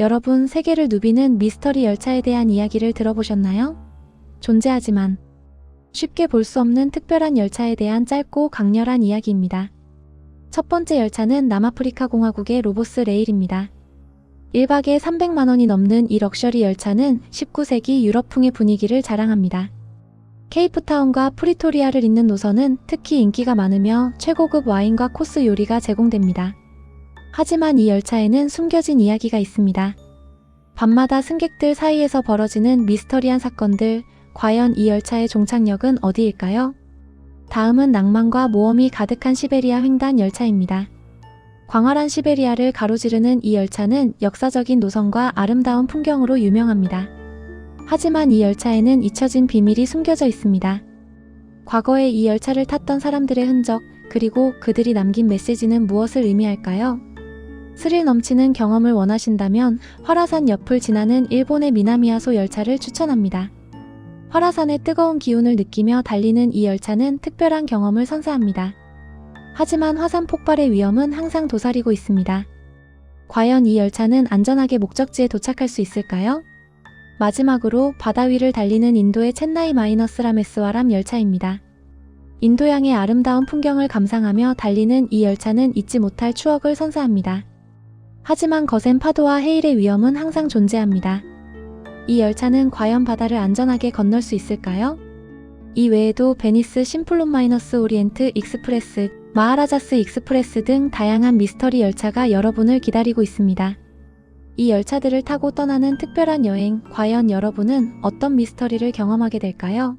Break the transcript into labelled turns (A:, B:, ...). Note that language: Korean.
A: 여러분 세계를 누비는 미스터리 열차에 대한 이야기를 들어보셨나요? 존재하지만 쉽게 볼 수 없는 특별한 열차에 대한 짧고 강렬한 이야기입니다. 첫 번째 열차는 남아프리카 공화국의 로보스 레일입니다. 1박에 300만 원이 넘는 이 럭셔리 열차는 19세기 유럽풍의 분위기를 자랑합니다. 케이프타운과 프리토리아를 잇는 노선은 특히 인기가 많으며 최고급 와인과 코스 요리가 제공됩니다. 하지만 이 열차에는 숨겨진 이야기가 있습니다. 밤마다 승객들 사이에서 벌어지는 미스터리한 사건들, 과연 이 열차의 종착역은 어디일까요? 다음은 낭만과 모험이 가득한 시베리아 횡단 열차입니다. 광활한 시베리아를 가로지르는 이 열차는 역사적인 노선과 아름다운 풍경으로 유명합니다. 하지만 이 열차에는 잊혀진 비밀이 숨겨져 있습니다. 과거에 이 열차를 탔던 사람들의 흔적, 그리고 그들이 남긴 메시지는 무엇을 의미할까요? 스릴 넘치는 경험을 원하신다면 화라산 옆을 지나는 일본의 미나미야소 열차를 추천합니다. 화라산의 뜨거운 기운을 느끼며 달리는 이 열차는 특별한 경험을 선사합니다. 하지만 화산 폭발의 위험은 항상 도사리고 있습니다. 과연 이 열차는 안전하게 목적지에 도착할 수 있을까요? 마지막으로 바다 위를 달리는 인도의 첸나이 마이너스 라메스와람 열차입니다. 인도양의 아름다운 풍경을 감상하며 달리는 이 열차는 잊지 못할 추억을 선사합니다. 하지만 거센 파도와 해일의 위험은 항상 존재합니다. 이 열차는 과연 바다를 안전하게 건널 수 있을까요? 이 외에도 베니스 심플론 마이너스 오리엔트 익스프레스, 마하라자스 익스프레스 등 다양한 미스터리 열차가 여러분을 기다리고 있습니다. 이 열차들을 타고 떠나는 특별한 여행, 과연 여러분은 어떤 미스터리를 경험하게 될까요?